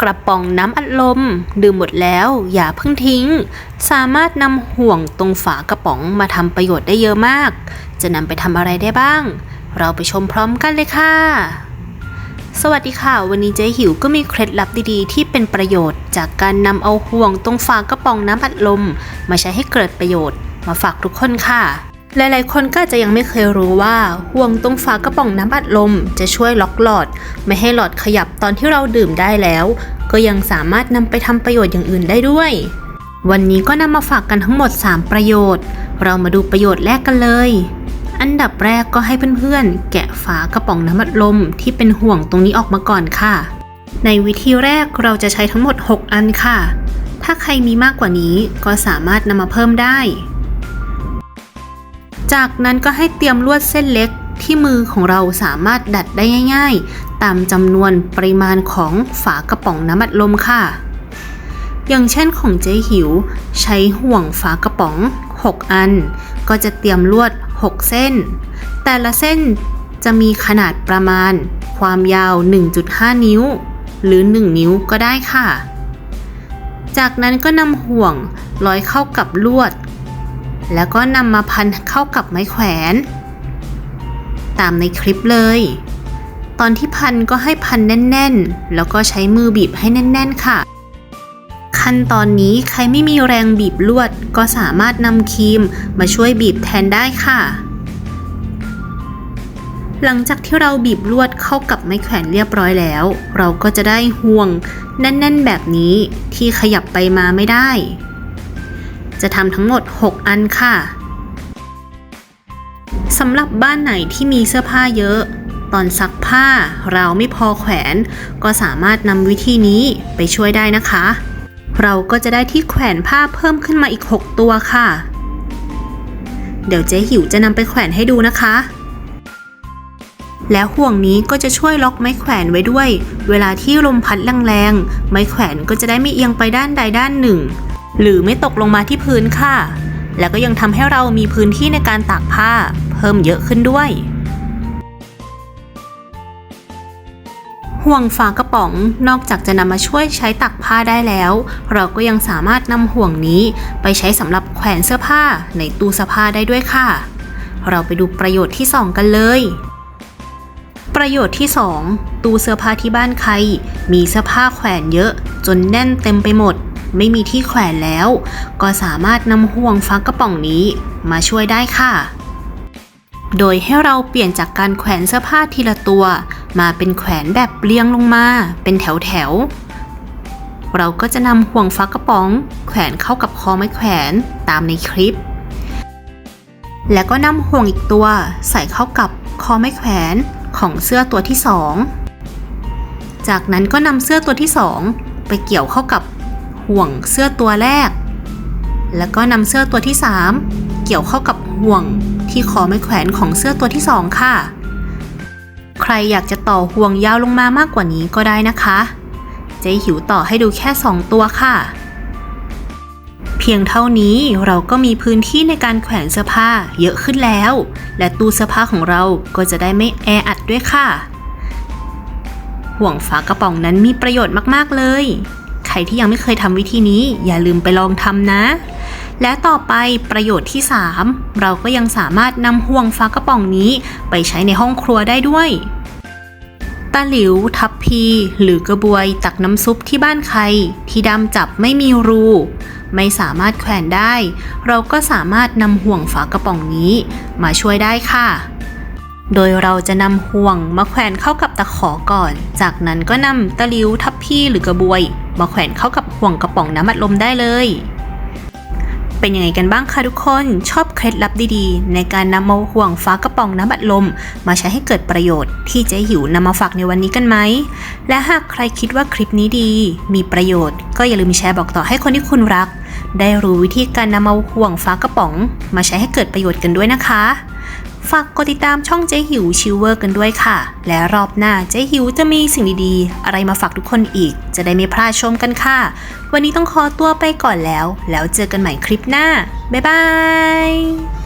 กระป๋องน้ำอัดลม ดื่มหมดแล้วอย่าเพิ่งทิ้ง สามารถนำห่วงตรงฝากระป๋องมาทำประโยชน์ได้เยอะมาก จะนำไปทำอะไรได้บ้าง เราไปชมพร้อมกันเลยค่ะสวัสดีค่ะ วันนี้เจ๊หิวก็มีเคล็ดลับดีๆ ที่เป็นประโยชน์จากการนำเอาห่วงตรงฝากระป๋องน้ำอัดลม มาใช้ให้เกิดประโยชน์ มาฝากทุกคนค่ะ หลายๆ คนก็อาจจะยังไม่เคยรู้ว่าห่วงตรงฝากระป๋องน้ำอัดลมจะช่วยล็อกหลอด ไม่ให้หลอดขยับตอนที่เราดื่มได้แล้ว ก็ยังสามารถนำไปทำประโยชน์อย่างอื่นได้ด้วย วันนี้ก็นำมาฝากกันทั้งหมด 3 ประโยชน์ เรามาดูประโยชน์แรกกันเลย อันดับแรกก็ให้เพื่อนๆ แกะฝากระป๋องน้ำอัดลมที่เป็นห่วงตรงนี้ออกมาก่อนค่ะ ในวิธีแรกเราจะใช้ทั้งหมด 6 อันค่ะ ถ้าใครมีมากกว่านี้ก็สามารถนำมาเพิ่มได้ จากนั้นก็ให้เตรียมลวดเส้นเล็กที่มือของเราสามารถดัดได้ง่าย ๆ ตามจำนวนปริมาณของฝากระป๋องน้ำอัดลมค่ะ อย่างเช่นของเจ๊หิว ใช้ห่วงฝากระป๋อง 6 อัน ก็จะเตรียมลวด 6 เส้น แต่ละเส้นจะมีขนาดประมาณ ความยาว 1.5 นิ้ว หรือ 1 นิ้วก็ได้ค่ะ จากนั้นก็นำห่วงร้อยเข้ากับลวด แล้วก็นำมาพันเข้ากับไม้แขวน ตามในคลิปเลย ตอนที่พันก็ให้พันแน่น ๆ แล้วก็ใช้มือบีบให้แน่น ๆ ค่ะ ขั้นตอนนี้ใครไม่มีแรงบีบลวด ก็สามารถนำครีมมาช่วยบีบแทนได้ค่ะ หลังจากที่เราบีบลวดเข้ากับไม้แขวนเรียบร้อยแล้ว เราก็จะได้ห่วงแน่น ๆ แบบนี้ที่ขยับไปมาไม่ได้ จะทำทั้งหมด 6 อันค่ะสำหรับบ้านไหนที่มีเสื้อผ้าเยอะ ตอนซักผ้าเราไม่พอแขวน ก็สามารถนำวิธีนี้ไปช่วยได้นะคะ เราก็จะได้ที่แขวนผ้าเพิ่มขึ้นมาอีก 6 ตัวค่ะ เดี๋ยวเจ๊หิวจะนำไปแขวนให้ดูนะคะ แล้วห่วงนี้ก็จะช่วยล็อกไม้แขวนไว้ด้วย เวลาที่ลมพัดแรงๆไม้แขวนก็จะได้ไม่เอียงไปด้านใดด้านหนึ่ง หรือไม่ตกลงมาที่พื้นค่ะ แล้วก็ยังทำให้เรามีพื้นที่ในการตากผ้า เพิ่มเยอะขึ้นด้วย ห่วงฝากระป๋องนอกจากจะนำมาช่วยใช้ตักผ้าได้แล้ว เราก็ยังสามารถนำห่วงนี้ไปใช้สำหรับแขวนเสื้อผ้าในตู้เสื้อผ้าได้ด้วยค่ะ เราไปดูประโยชน์ที่ 2 กันเลยประโยชน์ที่ 2 ตู้เสื้อผ้าที่บ้านใคร มีเสื้อผ้าแขวนเยอะ จนแน่นเต็มไปหมด ไม่มีที่แขวนแล้ว ก็สามารถนำห่วงฟักกระป๋องนี้มาช่วยได้ค่ะ โดยให้เราเปลี่ยนจากการแขวนเสื้อผ้าทีละตัว มาเป็นแขวนแบบเรียงลงมา เป็นแถวแถวเราก็จะนำห่วงฟักกระป๋อง แขวนเข้ากับคอไม้แขวนตามในคลิป แล้วก็นำห่วงอีกตัวใส่เข้ากับคอไม้แขวนของเสื้อตัวที่สองจากนั้นก็นำเสื้อตัวที่สองไปเกี่ยวเข้ากับ ห่วงเสื้อตัวแรก แล้วก็นำเสื้อตัวที่สามเกี่ยวเข้ากับห่วงที่คอไม้แขวนของเสื้อตัวที่สองค่ะ ใครอยากจะต่อห่วงยาวลงมามากกว่านี้ก็ได้นะคะเจ๊หิวต่อให้ดูแค่ 2 ตัวค่ะ เพียงเท่านี้เราก็มีพื้นที่ในการแขวนเสื้อผ้าเยอะขึ้นแล้ว และตู้เสื้อผ้าของเราก็จะได้ไม่แออัดด้วยค่ะ ห่วงฝากระป๋องนั้นมีประโยชน์มาก ๆ เลย ใครที่ยังไม่เคยทำวิธีนี้อย่าลืมไปลองทำนะ และต่อไปประโยชน์ที่ 3 เราก็ยังสามารถนำห่วงฝากระป๋องนี้ไปใช้ในห้องครัวได้ด้วยตะหลิว ทับพี หรือกระบวยตักน้ำซุปที่บ้านใคร ที่ดำจับไม่มีรู ไม่สามารถแขวนได้ เราก็สามารถนำห่วงฝากระป๋องนี้ มาช่วยได้ค่ะ โดยเราจะนำห่วงมาแขวนเข้ากับตะขอก่อน จากนั้นก็นำตะลิวทับพี่หรือกระบวย มาแขวนเข้ากับห่วงกระป๋องน้ำอัดลมได้เลย เป็นยังไงกันบ้างคะทุกคน ชอบเคล็ดลับดีๆ ในการนำเอาห่วงฟ้ากระป๋องน้ำอัดลม มาใช้ให้เกิดประโยชน์ ที่เจ๊หิวนำมาฝากในวันนี้กันไหม และหากใครคิดว่าคลิปนี้ดี มีประโยชน์ ก็อย่าลืมแชร์บอกต่อให้คนที่คุณรัก ได้รู้วิธีการนำเอาห่วงฟ้ากระป๋อง มาใช้ให้เกิดประโยชน์กันด้วยนะคะ ฝากกดติดตามช่องเจ๊หิวชิวเวอร์กันด้วยค่ะ และรอบหน้าเจ๊หิวจะมีสิ่งดีๆ อะไรมาฝากทุกคนอีก จะได้ไม่พลาดชมกันค่ะ วันนี้ต้องขอตัวไปก่อนแล้ว แล้วเจอกันใหม่คลิปหน้า บ๊ายบาย